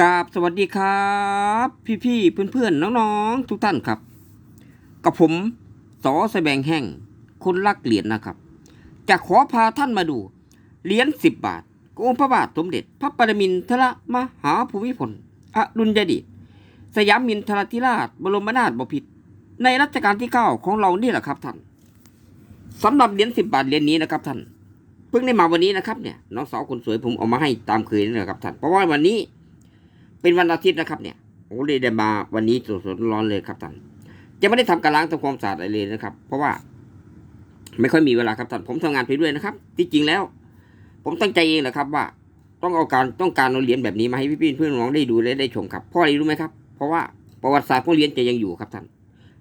กราบสวัสดีครับ พี่ๆเพื่อนๆน้องๆ ทุกท่านครับ กับผมสอแสบงแห้งคนรักเหรียญนะครับ จะขอพาท่านมาดูเหรียญสิบบาทององค์พระบาทสมเด็จ พระปรมินทรมหาภูมิพลอดุลยเดชสยามมินทรธิราช บรมนาถบพิตรในรัชกาลที่เก้าของเรานี่แหละครับท่านสำหรับเหรียญสิบบาทเหรียญนี้นะครับท่านเพิ่งได้มาวันนี้นะครับเนี่ยน้องสาวคนสวยผมเอามาให้ตามเคยนี่แหละครับท่านเพราะว่าวันนี้ เป็นวันอาทิตย์นะครับเนี่ยโอ้เลยได้มาวันนี้สดๆร้อนเลยครับท่านจะไม่ได้ทำการล้างทำความสะอาดอะไรเลยนะครับ เพราะว่า ไม่ค่อยมีเวลาครับท่านผมทำงานไปด้วยนะครับ ที่จริงแล้ว ผมตั้งใจเองแหละครับ ว่าต้องเอาการต้องการเอาเหรียญแบบนี้มาให้พี่ๆเพื่อนน้องได้ดูและได้ชมครับเพราะอะไรรู้ไหมครับ เพราะว่าประวัติศาสตร์ของเหรียญจะยังอยู่ครับท่าน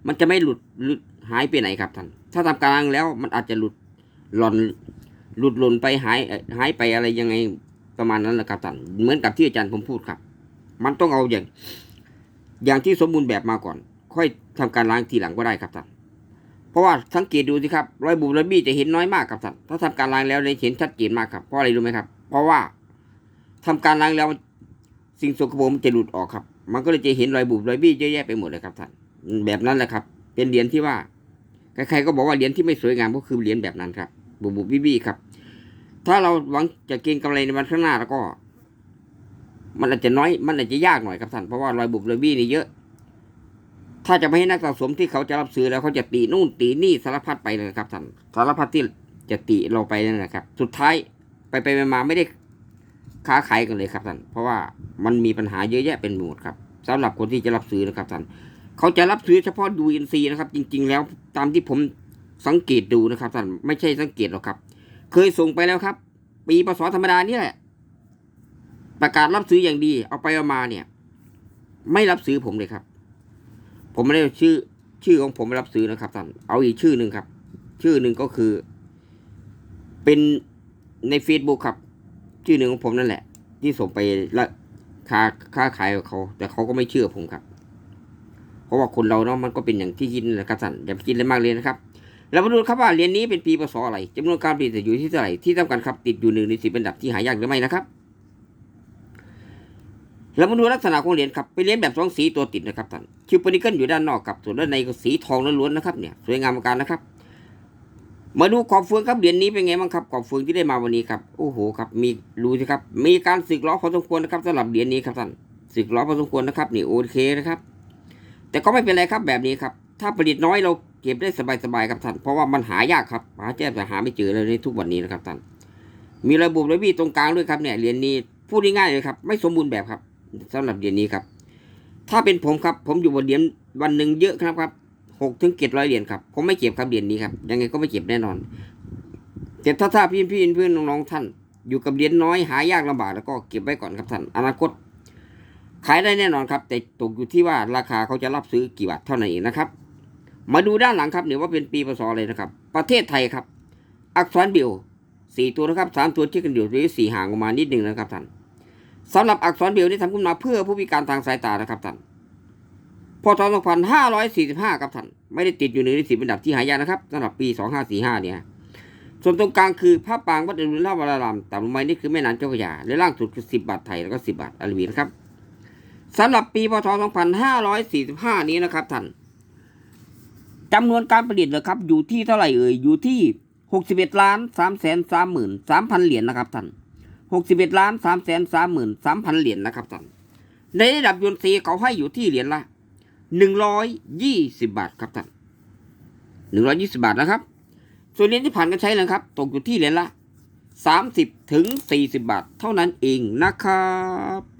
มันจะไม่หลุดหลุดหายไปไหนครับท่านถ้าทำการล้างแล้วมันอาจจะหลุดหล่อนหลุดหล่นไปหายหายไปอะไรยังไงประมาณนั้นแหละครับท่านเหมือนกับที่อาจารย์ผมพูดครับ มันต้องเอาอย่าง อย่างที่สมบูรณ์แบบมาก่อน ค่อยทำการล้างทีหลังก็ได้ครับท่านเพราะว่าสังเกตดูสิครับรอยบุบรอยบี้จะเห็นน้อยมากครับท่านถ้าทำการล้างแล้วจะเห็นชัดเจนมากครับเพราะอะไรรู้ไหมครับ เพราะว่าทำการล้างแล้วสิ่งสกปรกมันจะหลุดออกครับ มันก็เลยจะเห็นรอยบุบรอยบี้เยอะแยะไปหมดเลยครับท่านแบบนั้นแหละครับ เป็นเหรียญที่ว่าใครๆก็บอกว่าเหรียญที่ไม่สวยงามก็คือเหรียญแบบนั้นครับบุบบุบบี้บี้ครับ ถ้าเราหวังจะเก็งกำไรในวันข้างหน้าแล้วก็ มันอาจจะน้อย มันอาจจะยากหน่อยครับท่านเพราะว่ารอยบุบรอยบี้นี่เยอะ ถ้าจะไม่ให้นักสะสมที่เขาจะรับซื้อแล้วเขาจะตีนู่นตีนี่สารพัดไปเลยครับท่านสารพัดที่จะตีเราไปนั่นแหละครับ สุดท้ายไปไปมาไม่ได้ค้าขายกันเลยครับท่านเพราะว่ามันมีปัญหาเยอะแยะเป็นหมดครับสำหรับคนที่จะรับซื้อนะครับท่านเขาจะรับซื้อเฉพาะดูอินซีนะครับ จริง ๆ แล้วตามที่ผมสังเกตดูนะครับท่านไม่ใช่สังเกตหรอกครับ เคยส่งไปแล้วครับ ปีพศธรรมดานี่แหละ ประกาศรับซื้ออย่างดี เอาไปเอามาเนี่ย ไม่รับซื้อผมเลยครับ ผมไม่ได้ชื่อ ชื่อของผมไม่รับซื้อนะครับท่านเอาอีกชื่อหนึ่งครับ ชื่อหนึ่งก็คือ เป็นใน Facebook ครับ ชื่อหนึ่งของผมนั่นแหละ ที่ส่งไปละค้าค้าขายกับเขา แต่เขาก็ไม่เชื่อผมครับ เพราะว่าคนเราเนาะมันก็เป็นอย่างที่คิดนั่นแหละครับท่านอย่าไปคิดเลยมากเลยนะครับเรามาดูครับว่าเหรียญนี้เป็นปีพศอะไรจำนวนการผลิตอยู่ที่เท่าไหร่ที่สำคัญครับติดอยู่หนึ่งในสิบอันดับที่หายากหรือไม่นะครับ เรามาดูลักษณะของเหรียญครับเป็นเหรียญแบบสองสีตัวติดนะครับท่านคิวปนิเกิลอยู่ด้านนอกครับส่วนด้านในก็สีทองล้วนๆนะครับเนี่ยสวยงามมือนกันนะครับ มาดูขอบเฟืองครับเหรียญนี้เป็นไงบ้างครับขอบเฟืองที่ได้มาวันนี้ครับโอ้โหครับมีรู้สิครับมีการสึกล้อพอสมควรนะครับสำหรับเหรียญนี้ครับท่านสึกล้อพอสมควรนะครับนี่โอเคนะครับ แต่ก็ไม่เป็นไรครับแบบนี้ครับถ้าผลิตน้อยเราเก็บได้สบายๆครับท่านเพราะว่ามันหายากครับหาแจ้แต่หาไม่เจอเลยในทุกวันนี้นะครับท่านมีระบบระบีตรงกลางด้วยครับเนี่ยเหรียญนี้พูดง่ายๆเลยครับไม่สมบูรณ์แบบครับ สำหรับเหรียญนี้ครับ ถ้าเป็นผมครับ ผมอยู่บนเหรียญวันหนึ่งเยอะครับครับหกถึงเจ็ดร้อยเหรียญครับ ผมไม่เก็บครับเหรียญนี้ครับ ยังไงก็ไม่เก็บแน่นอนแต่ถ้าถ้าพี่พี่เพื่อนน้องๆท่าน อยู่กับเหรียญน้อยหายากลำบากแล้วก็เก็บไว้ก่อนครับท่าน อนาคต ขายได้แน่นอนครับ แต่ตกอยู่ที่ว่าราคาเขาจะรับซื้อกี่บาทเท่านั้นเองนะครับ มาดูด้านหลังครับเนี่ยว่าเป็นปีพศเลยนะครับ ประเทศไทยครับ อักษรเบลสี่ตัวนะครับสามตัวที่กันอยู่หรือสี่ห่างออกมานิดหนึ่งนะครับท่าน สำหรับอักษรเบลที่ทำขึ้นมาเพื่อผู้พิการทางสายตานะครับท่านพศ2545ครับท่านไม่ได้ติดอยู่ในสิบอันดับที่หายากนะครับสำหรับปี 2545 เนี่ย ส่วนตรงกลางคือพระปางวัดอรุณราชวรารามต่ำลงมานี่คือแม่น้ำเจ้าพระยาและล่างสุดคือ 10 บาทไทยแล้วก็ 10 บาทอาราบีนะครับสำหรับปีพศ2545 นี้นะครับท่านจำนวนการผลิตนะครับอยู่ที่เท่าไหร่เอ่ยอยู่ที่ 61ล้าน3แสน3หมื่น3พันเหรียญนะครับท่าน หกสิบเอ็ดล้านสามแสนสามหมื่นสามพันเหรียญนะครับท่านในระดับยนซีเขาให้อยู่ที่เหรียญละหนึ่งร้อยยี่สิบาทครับท่านหนึ่งร้อยี่สิบาทนะครับ ส่วนเหรียญที่ผ่านการใช้นะครับ ตกอยู่ที่เหรียญละสามสิบถึงสี่สิบบาท เท่านั้นเองนะครับ